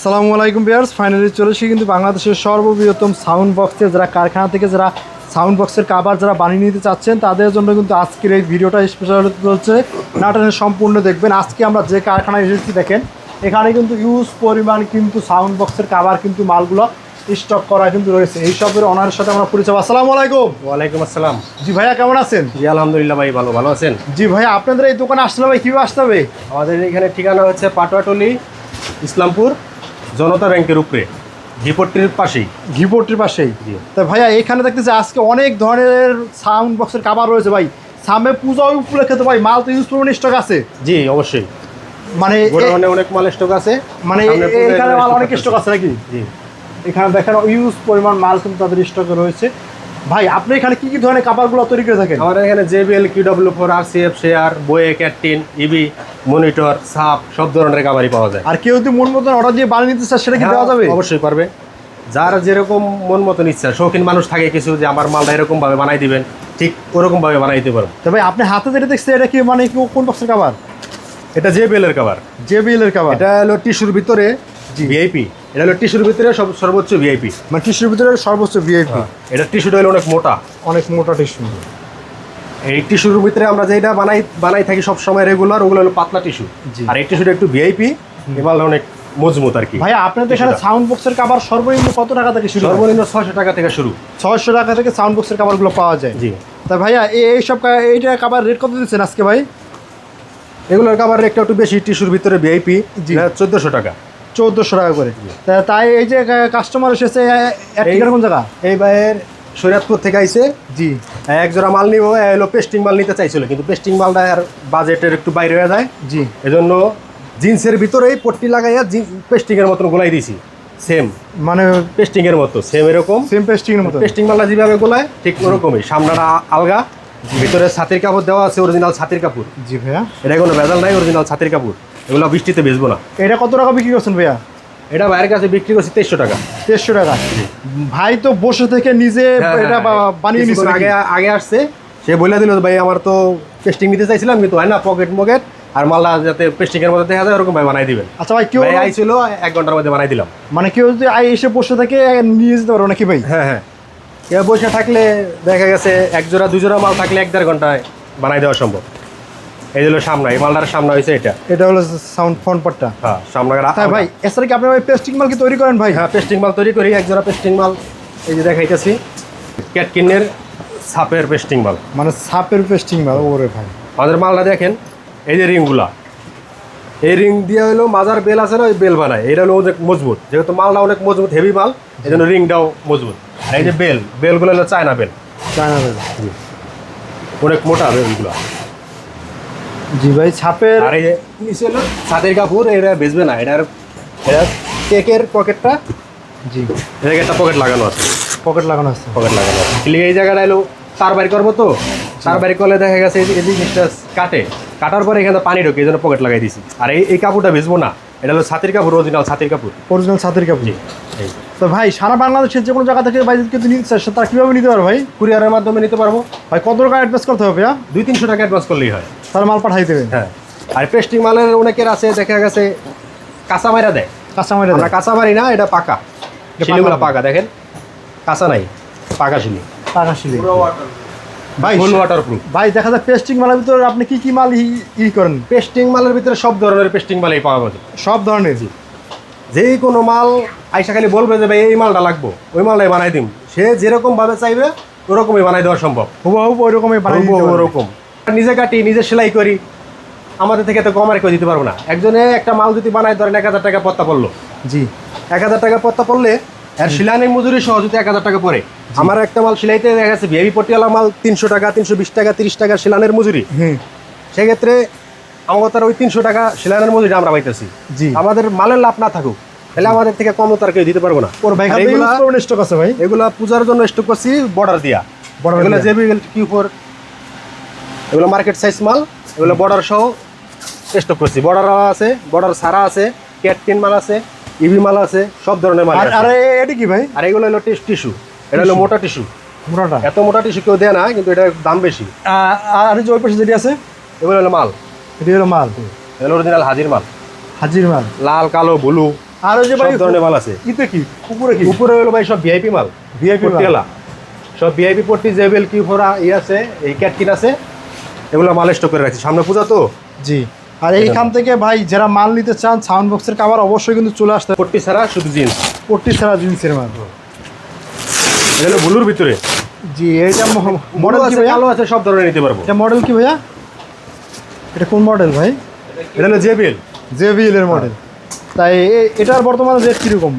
আসসালামু আলাইকুম বিয়ার্স ফাইনালি চলে এসেছি কিন্তু বাংলাদেশের সর্ববৃহত্তম সাউন্ড বক্সে যারা কারখানা থেকে যারা সাউন্ড বক্সের কাবার যারা বানিয়ে নিতে চাচ্ছেন তাদের জন্য কিন্তু আজকের এই ভিডিওটা স্পেশাল চলছে নাটনের সম্পূর্ণ দেখবেন। আজকে আমরা যে কারখানায় এসেছি দেখেন এখানে কিন্তু ইউজ পরিমাণ কিন্তু সাউন্ড বক্সের কাবার কিন্তু মালগুলো স্টক করা কিন্তু রয়েছে। এই এইসবের অনারের সাথে আমরা পরিচয় আসসালামু আলাইকুম। ওয়ালাইকুম আসসালাম। জি ভাইয়া কেমন আছেন? জি আলহামদুলিল্লাহ ভাই ভালো ভালো আছেন? জি ভাইয়া আপনাদের এই দোকানে আসলে ভাই কীভাবে আসতে হবে? আমাদের এখানে ঠিকানা হচ্ছে পাটোয়াটলি ইসলামপুর। জনতা ব্যাংকের উপরে ডিপোর্টির পাশেই। ঘিপট্টির পাশেই। তা ভাইয়া এখানে দেখতেছি আজকে অনেক ধরনের সাউন্ড বক্সের কাবার রয়েছে ভাই। সামনে পূজা উপলক্ষে তো ভাই মাল তো ইউজ পরিমাণ স্টক আছে। জি অবশ্যই। মানে এ- অনেক মাল স্টক আছে। মানে এখানে মাল অনেক স্টক আছে নাকি? জি। এখানে দেখেন ইউজ পরিমাণ মাল কিন্তু তাদের স্টকে রয়েছে। ভাই আপনি এখানে কি কি ধরনের কাবারগুলো তৈরি করে থাকেন? আমাদের এখানে জেবিএল কিউডব্লিউ ফোর আর সি এফ শেয়ার বয়ে ক্যাটিন ইবি মনিটর সাপ সব ধরনের কাবারই পাওয়া যায়। আর কেউ যদি মন মতন অর্ডার দিয়ে বানিয়ে নিতে চায় সেটা কি দেওয়া যাবে? হ্যাঁ, অবশ্যই পারবে। যার যেরকম মন মতন ইচ্ছা শৌখিন মানুষ থাকে কিছু যে আমার মালটা এরকম ভাবে বানাই দিবেন ঠিক ওরকম ভাবে বানাই দিতে পারব। তবে আপনি হাতে যেটা দেখছেন এটা কি মানে কি কোন বক্সের কাবার এটা জেবিএল এর কাবার জেবিএল এর কাবার এটা হলো টিস্যুর ভিতরে ভিআইপি। এটা হলো টিস্যুর ভিতরে সব সর্বোচ্চ ভিআইপি মানে টিস্যুর ভিতরে সর্বোচ্চ ভিআইপি এটা টিস্যুটা হলো অনেক মোটা। অনেক মোটা টিস্যু। এই টিস্যুর ভিতরে আমরা যেটা বানাই বানাই থাকি সব সময় রেগুলার ওগুলো হলো পাতলা টিস্যু। আর এই টিস্যুটা একটু ভিআইপি এবার অনেক মজবুত আর কি। ভাই আপনাদের এখানে সাউন্ড বক্সের কাবার সর্বনিম্ন কত টাকা থেকে শুরু সর্বনিম্ন ছয়শো টাকা থেকে শুরু। ছয়শো টাকা থেকে সাউন্ড বক্সের কাভারগুলো পাওয়া যায়। জি। তা ভাইয়া এই এইসব কা- এইটা কাবার রেট কত দিচ্ছেন আজকে ভাই? এগুলোর কাবার একটা একটু বেশি টিস্যুর ভিতরে ভিআইপি জি। চোদ্দোশো টাকা। চৌদ্দশো টাকা করে। তাই এই যে কাস্টমার এসেছে কোন জায়গা? এই ভাইয়ের শরীয়তপুর থেকে আইছে। জি। এক জোড়া মাল নিব এলো পেস্টিং মাল নিতে চাইছিল কিন্তু পেস্টিং মালটা আর বাজেটের একটু বাইরে হয়ে যায়। জি। এজন্য জিন্সের ভিতরেই পট্টি লাগাইয়া পেস্টিং এর মতন গোলাই দিছি সেম মানে পেস্টিং এর মতো সেম এরকম। সেম পেস্টিং এর মতো। পেস্টিং মালটা যেভাবে গোলায় ঠিক ওরকমই। সামনাটা আলগা ভিতরে ছাতির কাপড় দেওয়া আছে অরিজিনাল ছাতির কাপড়। জি ভাইয়া। এটা কোনো ভেজাল নাই অরিজিনাল ছাতির কাপড়। এগুলো বৃষ্টিতে বেচবো না। এটা কত টাকা বিক্রি করছেন ভাইয়া? এটা বাইরের কাছে বিক্রি করছি তেইশশো টাকা। দেড়শো টাকা। ভাই তো বসে থেকে নিজে হ্যাঁ, এটা হ্যাঁ, বানিয়ে নিচ্ছে আগে আগে আসছে। সে বলে দিল ভাই আমার তো পেস্টিং নিতে চাইছিলাম কিন্তু হয় না পকেট মকেট। আর মালটা যাতে পেস্টিং এর মধ্যে দেখা যায় ওরকম ভাই বানাই দিবেন। আচ্ছা ভাই কেউ আইছিল এক ঘণ্টার মধ্যে বানাই দিলাম। মানে কেউ যদি আই এসে বসে থেকে নিয়ে যেতে পারো নাকি ভাই? হ্যাঁ হ্যাঁ। কেউ বসে থাকলে দেখা গেছে এক জোড়া দুই জোড়া মাল থাকলে এক দেড় ঘন্টায় বানাই দেওয়া সম্ভব। এই হলো সামনে এই মালটার সামনে হয়েছে এটা। এটা হলো সাউন্ড ফোন পার্টটা হ্যাঁ সামনে তাই ভাই এছাড়া কি আপনি ভাই পেস্টিং মাল কি তৈরি করেন ভাই? হ্যাঁ পেস্টিং মাল তৈরি করি এক জোড়া পেস্টিং মাল। এই যে দেখাইতেছি ক্যাটকিনের সাপের পেস্টিং মাল। মানে সাপের পেস্টিং মাল ওরে ভাই। আমাদের মালটা দেখেন এই যে রিংগুলা। এই রিং দিয়ে হলো মাজার বেল আছে না ওই বেল বানায়। এটা হলো অনেক মজবুত যেহেতু মালটা অনেক মজবুত হেভি মাল এই জন্য রিংটাও মজবুত। এই যে বেল বেলগুলো হলো চায়না বেল। China bell. অনেক মোটা বেলগুলো। জি ভাই ছাপের আর নিচে হলো ছাদের কাপড় এটা বেচবে না এটার এটা কেকের পকেটটা জি। এটাকে একটা পকেট লাগানো আছে। পকেট লাগানো আছে। পকেট লাগানো আছে। কিন্তু এই জায়গাটা এলো তার বাড়ি করব তো? তার বাড়ি করলে দেখা গেছে এই জিনিসটা কাটে। কাটার পরে এখানে পানি ঢোকে এই জন্য পকেট লাগাই দিছি। আর এই এই কাপড়টা বেচবো না। এটা হলো ছাতির কাপড় অরিজিনাল ছাতির কাপড়। অরিজিনাল ছাতের কাপড়। জি তো ভাই সারা বাংলাদেশের যে কোনো জায়গা থেকে ভাই যদি নিতে চায় সে তারা কীভাবে নিতে পারে ভাই? কুরিয়ারের মাধ্যমে নিতে পারব। ভাই কত টাকা অ্যাডভান্স করতে হবে দুই তিনশো টাকা অ্যাডভান্স করলেই হয়। তার মাল পাঠাই দেবেন হ্যাঁ। আর পেস্টিং মালের অনেকের আছে দেখা গেছে কাঁচা মাইরা দেয়। কাস্টমাইটা আমরা কাঁচা মারি না এটা পাকা। এটা শিলিগুলো পাকা। পাকা দেখেন। কাঁচা নাই পাকা শিলি। টাকা শিলে। ভাই ফুল ওয়াটার প্রুফ ভাই দেখা যায় পেস্টিং মালের ভিতরে আপনি কি কি মাল ই- করেন? পেস্টিং মালের ভিতরে সব ধরনের পেস্টিং মালই পাওয়া যাবে সব ধরনের। যেই কোনো মাল আইসা খালি বলবে যে ভাই এই মালটা লাগবো। ওই মালটাই বানাই দিম। সে যেরকম ভাবে চাইবে ওরকমই বানাই দেওয়া সম্ভব। হুবহু ওইরকমই পারবেন। ওরকম। নিজে কাটি নিজে সেলাই করি আমাদের থেকে তো কম আর কেউ দিতে পারব না। একজনে একটা মাল যদি বানায় ধরেন এক হাজার টাকা পত্তা পড়ল। জি। এক হাজার টাকা পত্তা পড়লে আর সিলানি মজুরি সহ যদি এক হাজার টাকা পড়ে। আমার একটা মাল সিলাইতে দেখা গেছে ভিআইপি পটিয়ালা মাল তিনশো টাকা তিনশো বিশ টাকা তিরিশ টাকা সিলানের মজুরি। হুম সেক্ষেত্রে আমাদের তার ওই তিনশো টাকা সিলানের মজুরি আমরা পাইতেছি। জি। আমাদের মালের লাভ না থাকুক তাহলে আমাদের থেকে কম তার কেউ দিতে পারব না। ওর ভাই এগুলা- স্টক আছে ভাই। এগুলা পূজার জন্য স্টক করছি বর্ডার দিয়া। দিয়া। জেবি কিউ ফোর এগুলো মার্কেট সাইজ মাল এগুলো বর্ডার সহ স্টক করছি বর্ডার আছে বর্ডার সারা আছে ক্যাটকিন মাল আছে ইভি মাল আছে সব ধরনের মাল আর। এটা কি ভাই? আর এগুলো হলো টিস্যু এটা হলো মোটা টিস্যু মোটাটা? এত মোটা টিস্যু কেউ দেয় না কিন্তু এটার দাম বেশি। আর যে ওই পাশে যেটি আছে? এগুলো হলো মাল। এটি হলো মাল। এগুলো অরিজিনাল হাজির মাল। হাজির মাল। লাল কালো ব্লু আর ওই যে ভাই ধরনের মাল আছে। ইতে কি? উপরে কি? উপরে হলো ভাই সব ভিআইপি মাল। VIP মাল। সব ভিআইপি পট্টি জেবেল কি ফোরা ই আছে এই ক্যাটকিন আছে। এগুলো মাল স্টক করে রাখছি। সামনে পূজা তো? জি। আর এইখান থেকে ভাই যারা মাল নিতে চান সাউন্ড বক্সের কাভার অবশ্যই কিন্তু চলে আসতে পট্টি ছাড়া শুধু জিন্স পট্টি ছাড়া জিন্সের মাল। এটা হলো ব্লুর ভিতরে। জি এটা মডেল কি ভাইয়া? কালো আছে সব ধরনের নিতে পারব। এটা মডেল কি ভাইয়া? এটা কোন মডেল ভাই? এটা হলো জেবেল জেবিএল এর মডেল তাই এ- এটার বর্তমানে রেট কীরকম?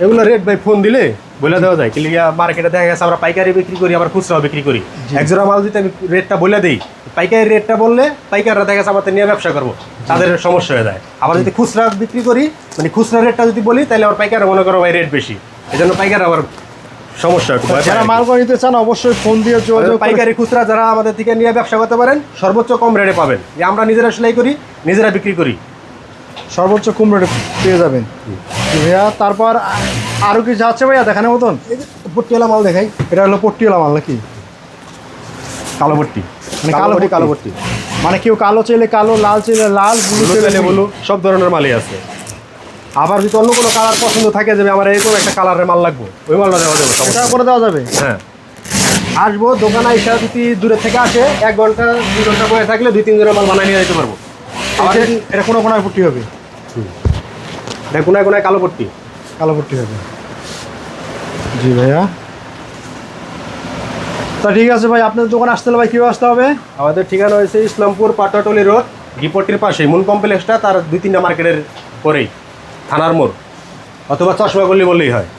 এগুলো রেট ভাই ফোন দিলে বলে দেওয়া যায় কিলিয়া মার্কেটে দেখা গেছে আমরা পাইকারি বিক্রি করি আবার খুচরাও বিক্রি করি। এক জোড়া মাল দিতে আমি রেটটা বলে দিই পাইকারি রেটটা বললে পাইকাররা দেখা গেছে আমাদের নিয়ে ব্যবসা করব তাদের সমস্যা হয়ে যায়। আবার যদি খুচরা বিক্রি করি মানে খুচরা রেটটা যদি বলি তাহলে আবার পাইকাররা মনে করো ভাই রেট বেশি। এই জন্য পাইকার আবার সমস্যা যারা মাল করে নিতে চান অবশ্যই ফোন দিয়ে যোগাযোগ পাইকারি খুচরা যারা আমাদের থেকে নিয়ে ব্যবসা করতে পারেন সর্বোচ্চ কম রেটে পাবেন। আমরা নিজেরা সেলাই করি নিজেরা বিক্রি করি। সর্বোচ্চ কম রেটে পেয়ে যাবেন। ভাইয়া তারপর আ- আরও কি যাচ্ছে ভাইয়া দেখানোর মতন? পট্টিওয়ালা মাল দেখাই। এটা হলো পট্টিওয়ালা মাল নাকি? কালো পট্টি। মানে কালো পট্টি। কালো পট্টি। মানে কেউ কালো চাইলে কালো লাল চাইলে লাল ব্লু চাইলে ব্লু। সব ধরনের মালই আছে। আবার যদি অন্য কোনো কালার পছন্দ থাকে যে আমার এরকম একটা কালারের মাল লাগবে ওই মালটা দেওয়া যাবে নেই। করে দেওয়া যাবে? হ্যাঁ। আসব দোকানে এসে যদি দূরে থেকে আসে এক ঘণ্টা দুই ঘণ্টা বয়ে থাকলে দুই তিন জনের মাল বানিয়ে নিয়ে যেতে পারব। আবার এটা- কোনো কোনায় পট্টি হবে? কোনায় কোনায় কালো পট্টি? কালো পট্টি হবে। জি ভাইয়া। তা ঠিক আছে ভাই আপনার দোকান আসতে হলে ভাই কীভাবে আসতে হবে? আমাদের ঠিকানা হয়েছে ইসলামপুর পাটাটলি রোড ডিপোটির পাশে মূল কমপ্লেক্সটা তার দুই তিনটা মার্কেটের পরেই থানার মোড় অথবা চশমা গল্লি বললেই হয়।